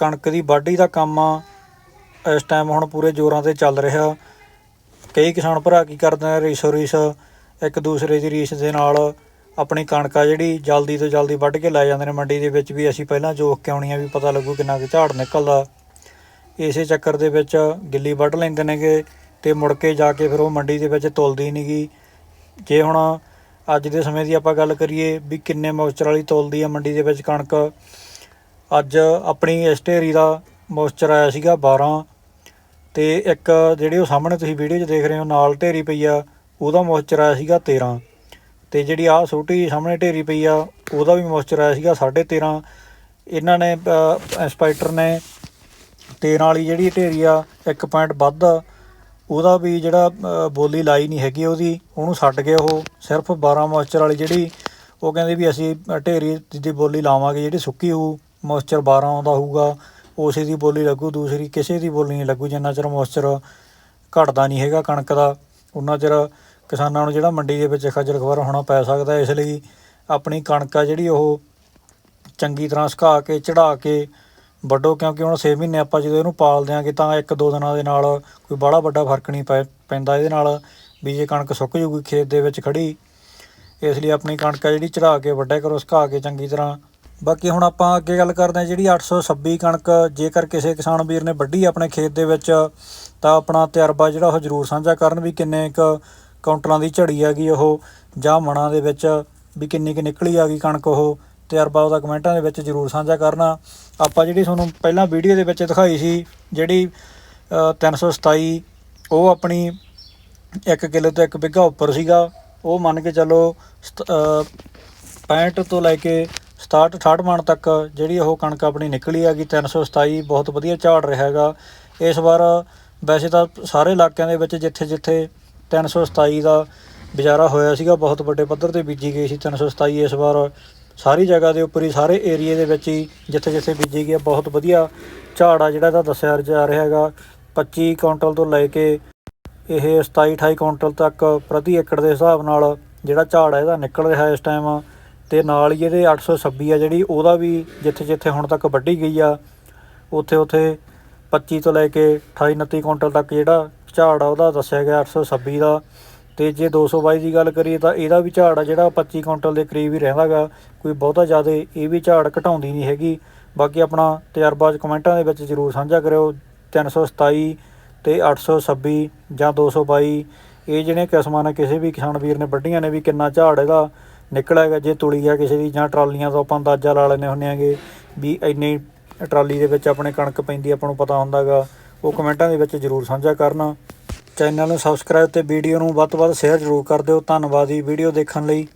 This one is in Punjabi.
ਕਣਕ ਦੀ ਵਾਢੀ ਦਾ ਕੰਮ ਆ। ਇਸ ਟਾਈਮ ਹੁਣ ਪੂਰੇ ਜ਼ੋਰਾਂ ਤੇ ਚੱਲ ਰਿਹਾ। ਕਈ ਕਿਸਾਨ ਭਰਾ ਕੀ ਕਰਦੇ ਨੇ ਰੀਸੋ ਰੀਸ ਇੱਕ ਦੂਸਰੇ ਦੀ ਰੀਸ ਦੇ ਨਾਲ ਆਪਣੀ ਕਣਕ ਆ ਜਿਹੜੀ ਜਲਦੀ ਤੋਂ ਜਲਦੀ ਵੱਢ ਕੇ ਲੈ ਜਾਂਦੇ ਨੇ। ਮੰਡੀ ਦੇ ਵਿੱਚ ਵੀ ਅਸੀਂ ਪਹਿਲਾਂ ਜੋਖ ਕੇ ਆਉਣੀ ਆ ਵੀ ਪਤਾ ਲੱਗੂ ਕਿੰਨਾ ਕੁ ਝਾੜ ਨਿਕਲਦਾ। ਇਸੇ ਚੱਕਰ ਦੇ ਵਿੱਚ ਗਿੱਲੀ ਵੱਢ ਲੈਂਦੇ ਨੇਗੇ ਤੇ ਮੁੜ ਕੇ ਜਾ ਕੇ ਫਿਰ ਉਹ ਮੰਡੀ ਦੇ ਵਿੱਚ ਤੁਲਦੀ ਨਹੀਂਗੀ ਜੇ ਹੁਣ ਅੱਜ ਦੇ ਸਮੇਂ ਦੀ ਆਪਾਂ ਗੱਲ ਕਰੀਏ ਵੀ ਕਿੰਨੇ ਮੋਇਸਚਰ ਵਾਲੀ ਤੁਲਦੀ ਆ ਮੰਡੀ ਦੇ ਵਿੱਚ ਕਣਕ। ਅੱਜ ਆਪਣੀ ਇਸ ਢੇਰੀ ਦਾ ਮੋਇਸਚਰ ਆਇਆ ਸੀਗਾ 12 ਤੇ ਇੱਕ ਜਿਹੜੀ ਉਹ ਸਾਹਮਣੇ ਤੁਸੀਂ ਵੀਡੀਓ 'ਚ ਦੇਖ ਰਹੇ ਹੋ, ਨਾਲ ਢੇਰੀ ਪਈ ਆ, ਉਹਦਾ ਮੋਇਸਚਰ ਆਇਆ ਸੀਗਾ 13 ਤੇ ਜਿਹੜੀ ਆਹ ਛੋਟੀ ਸਾਹਮਣੇ ਢੇਰੀ ਪਈ ਆ, ਉਹਦਾ ਵੀ ਮੋਇਸਚਰ ਆਇਆ ਸੀਗਾ 13.5 ਇਹਨਾਂ ਨੇ ਇੰਸਪੈਕਟਰ ਨੇ 13 ਵਾਲੀ ਜਿਹੜੀ ਢੇਰੀ ਆ, ਇੱਕ ਪੁਆਇੰਟ ਵੱਧ, ਉਹਦਾ ਵੀ ਜਿਹੜਾ ਬੋਲੀ ਲਾਈ ਨਹੀਂ ਹੈਗੀ ਉਹਦੀ, ਉਹਨੂੰ ਛੱਡ ਕੇ ਉਹ, ਸਿਰਫ 12 ਮੋਇਸਚਰ ਵਾਲੀ ਜਿਹੜੀ, ਉਹ ਕਹਿੰਦੇ ਵੀ ਅਸੀਂ ਢੇਰੀ ਦੀ ਬੋਲੀ ਲਾਵਾਂਗੇ, ਜਿਹੜੀ ਸੁੱਕੀ ਹੋਊ। ਮੋਇਸਚਰ 12 ਆਉਂਦਾ ਹੋਊਗਾ, ਉਸੇ ਦੀ ਬੋਲੀ ਲੱਗੂ, ਦੂਸਰੀ ਕਿਸੇ ਦੀ ਬੋਲੀ ਨਹੀਂ ਲੱਗੂ, ਜਿੰਨਾ ਚਿਰ ਮੋਇਸਚਰ ਘਟਦਾ ਨਹੀਂ ਹੈਗਾ ਕਣਕ ਦਾ ਉਹਨਾਂ ਚਿਰ ਕਿਸਾਨਾਂ ਨੂੰ ਜਿਹੜਾ ਮੰਡੀ ਦੇ ਵਿੱਚ ਖੱਜਲ ਖਵਾਰ ਹੋਣਾ ਪੈ ਸਕਦਾ ਇਸ ਲਈ ਆਪਣੀ ਕਣਕ ਆ ਜਿਹੜੀ ਉਹ ਚੰਗੀ ਤਰ੍ਹਾਂ ਸੁਕਾ ਕੇ, ਚੜਾ ਕੇ ਵੱਢੋ, ਕਿਉਂਕਿ ਹੁਣ 6 ਮਹੀਨੇ ਆਪਾਂ ਜਦੋਂ ਇਹਨੂੰ ਪਾਲ ਦਿਆਂਗੇ ਤਾਂ ਇੱਕ ਦੋ ਦਿਨਾਂ ਦੇ ਨਾਲ ਕੋਈ ਬੜਾ ਵੱਡਾ ਫ਼ਰਕ ਨਹੀਂ ਪੈ, ਪੈਂਦਾ ਇਹਦੇ ਨਾਲ, ਵੀ ਜੇ ਕਣਕ ਸੁੱਕ ਜੂਗੀ ਖੇਤ ਦੇ ਵਿੱਚ ਖੜੀ ਇਸ ਲਈ ਆਪਣੀ ਕਣਕ ਆ ਜਿਹੜੀ ਚੜਾ ਕੇ ਵੱਡਾ ਕਰੋ, ਸੁਕਾ ਕੇ ਚੰਗੀ ਤਰ੍ਹਾਂ ਬਾਕੀ ਹੁਣ ਆਪਾਂ ਅੱਗੇ ਗੱਲ ਕਰਦੇ ਹਾਂ ਜਿਹੜੀ 826 ਕਣਕ ਜੇਕਰ ਕਿਸੇ ਕਿਸਾਨ ਵੀਰ ਨੇ ਵੱਢੀ ਆਪਣੇ ਖੇਤ ਦੇ ਵਿੱਚ ਤਾਂ ਆਪਣਾ ਤਜਰਬਾ ਜਿਹੜਾ ਉਹ ਜ਼ਰੂਰ ਸਾਂਝਾ ਕਰਨ ਵੀ ਕਿੰਨੇ ਕੁ ਕਾਊਂਟਰਾਂ ਦੀ ਝੜੀ ਹੈਗੀ ਉਹ ਜਾਂ ਮਣਾਂ ਦੇ ਵਿੱਚ ਵੀ ਕਿੰਨੀ ਕੁ ਨਿਕਲੀ ਆ ਗਈ ਕਣਕ ਉਹ ਤਜਰਬਾ ਉਹਦਾ ਕਮੈਂਟਾਂ ਦੇ ਵਿੱਚ ਜ਼ਰੂਰ ਸਾਂਝਾ ਕਰਨਾ। ਆਪਾਂ ਜਿਹੜੀ ਤੁਹਾਨੂੰ ਪਹਿਲਾਂ ਵੀਡੀਓ ਦੇ ਵਿੱਚ ਦਿਖਾਈ ਸੀ ਜਿਹੜੀ ਅ, 327 ਉਹ ਆਪਣੀ 1 ਕਿਲੋ ਤੋਂ 1 ਬਿੱਘਾ ਉੱਪਰ ਸੀਗਾ ਉਹ ਮੰਨ ਕੇ ਚੱਲੋ ਸਤ- ਅ, 65 ਤੋਂ ਲੈ ਕੇ 67 68 ਮਣ ਤੱਕ ਜਿਹੜੀ ਉਹ ਕਣਕ ਆਪਣੀ ਨਿਕਲੀ ਹੈਗੀ 327 ਬਹੁਤ ਵਧੀਆ ਝਾੜ ਰਿਹਾ ਹੈਗਾ। ਇਸ ਵਾਰ ਵੈਸੇ ਤਾਂ ਸਾਰੇ ਇਲਾਕਿਆਂ ਦੇ ਵਿੱਚ ਜਿੱਥੇ ਜਿੱਥੇ 327 ਦਾ ਵਿਚਾਰਾ ਹੋਇਆ ਸੀਗਾ, ਬਹੁਤ ਵੱਡੇ ਪੱਧਰ ਤੇ ਬੀਜੀ ਗਈ ਸੀ 327 ਇਸ ਵਾਰ ਸਾਰੀ ਜਗ੍ਹਾ ਦੇ ਉੱਪਰ ਹੀ, ਸਾਰੇ ਏਰੀਏ ਦੇ ਵਿੱਚ ਹੀ ਜਿੱਥੇ ਜਿੱਥੇ ਬੀਜੀ ਗਈ ਆ, ਬਹੁਤ ਵਧੀਆ ਝਾੜ ਆ ਜਿਹੜਾ ਇਹਦਾ ਦੱਸਿਆ ਜਾ ਰਿਹਾ ਹੈਗਾ। 25 ਕੁਇੰਟਲ ਤੋਂ ਲੈ ਕੇ ਇਹ 27 28 ਕੁਇੰਟਲ ਤੱਕ ਪ੍ਰਤੀ ਏਕੜ ਦੇ ਹਿਸਾਬ ਨਾਲ ਜਿਹੜਾ ਝਾੜ ਹੈ ਇਹਦਾ ਨਿਕਲ ਰਿਹਾ ਇਸ ਟਾਈਮ ਤੇ ਨਾਲ ਹੀ ਇਹਦੇ 826 ਆ ਜਿਹੜੀ, ਉਹਦਾ ਵੀ ਜਿੱਥੇ ਜਿੱਥੇ ਹੁਣ ਤੱਕ ਵੱਢੀ ਗਈ ਆ, ਉੱਥੇ ਉੱਥੇ 25 ਤੋਂ ਲੈ ਕੇ 28 29 ਕੁਇੰਟਲ ਤੱਕ ਜਿਹੜਾ ਝਾੜ ਆ, ਉਹਦਾ ਦੱਸਿਆ ਗਿਆ 826 ਦਾ। ਤੇ ਜੇ 222 ਦੀ ਗੱਲ ਕਰੀਏ ਤਾਂ ਇਹਦਾ ਵੀ ਝਾੜ ਆ ਜਿਹੜਾ 25 ਕੁਇੰਟਲ ਦੇ ਕਰੀਬ ਹੀ ਰਹਿੰਦਾਗਾ ਕੋਈ ਬਹੁਤਾ ਜ਼ਿਆਦਾ ਇਹ ਵੀ ਝਾੜ ਘਟਾਉਂਦੀ ਨਹੀਂ ਹੈਗੀ। ਬਾਕੀ ਆਪਣਾ ਤਜਰਬਾ ਚ ਕਮੈਂਟਾਂ ਦੇ ਵਿੱਚ ਜਰੂਰ ਸਾਂਝਾ ਕਰਿਓ 327 ਤੇ 826 ਜਾਂ 222 ਇਹ ਜਿਹੜੀਆਂ ਕਿਸਮਾਂ ਨੇ, ਕਿਸੇ ਵੀ ਕਿਸਾਨ ਵੀਰ ਨੇ ਵੱਢੀਆਂ ਨੇ ਵੀ ਕਿੰਨਾ ਝਾੜ ਇਹਦਾ। ਨਿਕਲੇਗਾ ਜੇ ਤੁਲੀ ਗਿਆ ਕਿਸੇ ਦੀ ਜਾਂ ਟਰਾਲੀਆਂ ਤੋਂ ਆਪਾਂ ਅੰਦਾਜ਼ਾ ਲਾ ਲੈਂਦੇ ਹੁੰਦੇ ਆਂਗੇ ਵੀ ਇੰਨੀ ਟਰਾਲੀ ਦੇ ਵਿੱਚ ਆਪਣੇ ਕਣਕ ਪੈਂਦੀ ਆਪਾਂ ਨੂੰ ਪਤਾ ਹੁੰਦਾਗਾ ਉਹ ਕਮੈਂਟਾਂ ਦੇ ਵਿੱਚ ਜਰੂਰ ਸਾਂਝਾ ਕਰਨਾ। ਚੈਨਲ ਨੂੰ ਸਬਸਕ੍ਰਾਈਬ ਤੇ ਵੀਡੀਓ ਨੂੰ ਵੱਧ ਤੋਂ ਵੱਧ ਸ਼ੇਅਰ ਜਰੂਰ ਕਰ ਦਿਓ। ਧੰਨਵਾਦ ਜੀ ਵੀਡੀਓ ਦੇਖਣ ਲਈ।